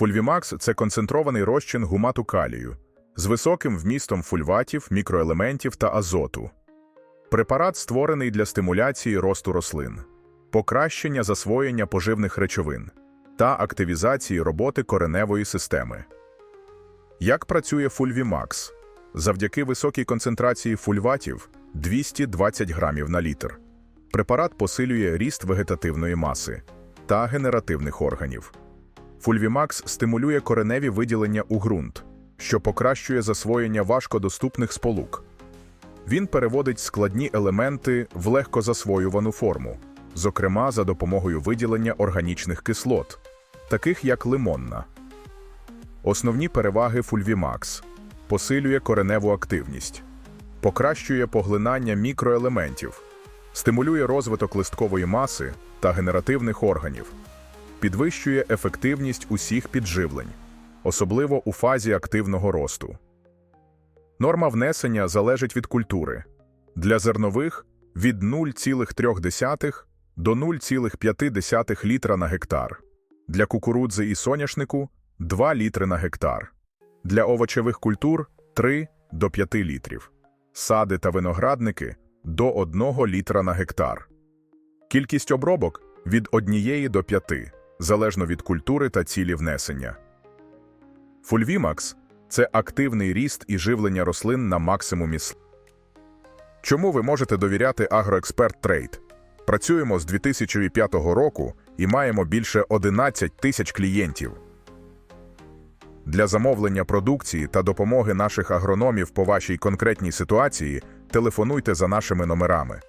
Фульвімакс це концентрований розчин гумату калію з високим вмістом фульватів, мікроелементів та азоту. Препарат створений для стимуляції росту рослин, покращення засвоєння поживних речовин та активізації роботи кореневої системи. Як працює Фульвімакс? Завдяки високій концентрації фульватів 220 грамів на літр. Препарат посилює ріст вегетативної маси та генеративних органів. Фульвімакс стимулює кореневі виділення у ґрунт, що покращує засвоєння важкодоступних сполук. Він переводить складні елементи в легкозасвоювану форму, зокрема за допомогою виділення органічних кислот, таких як лимонна. Основні переваги Фульвімакс посилює кореневу активність, покращує поглинання мікроелементів, стимулює розвиток листкової маси та генеративних органів, підвищує ефективність усіх підживлень, особливо у фазі активного росту. Норма внесення залежить від культури. Для зернових від 0,3 до 0,5 літра на гектар. Для кукурудзи і соняшнику 2 літри на гектар. Для овочевих культур 3 до 5 літрів. Сади та виноградники до 1 літра на гектар. Кількість обробок від 1 до 5, залежно від культури та цілі внесення. Фульвімакс це активний ріст і живлення рослин на максимумі. Чому ви можете довіряти Агроексперт Трейд? Працюємо з 2005 року і маємо більше 11 тисяч клієнтів. Для замовлення продукції та допомоги наших агрономів по вашій конкретній ситуації телефонуйте за нашими номерами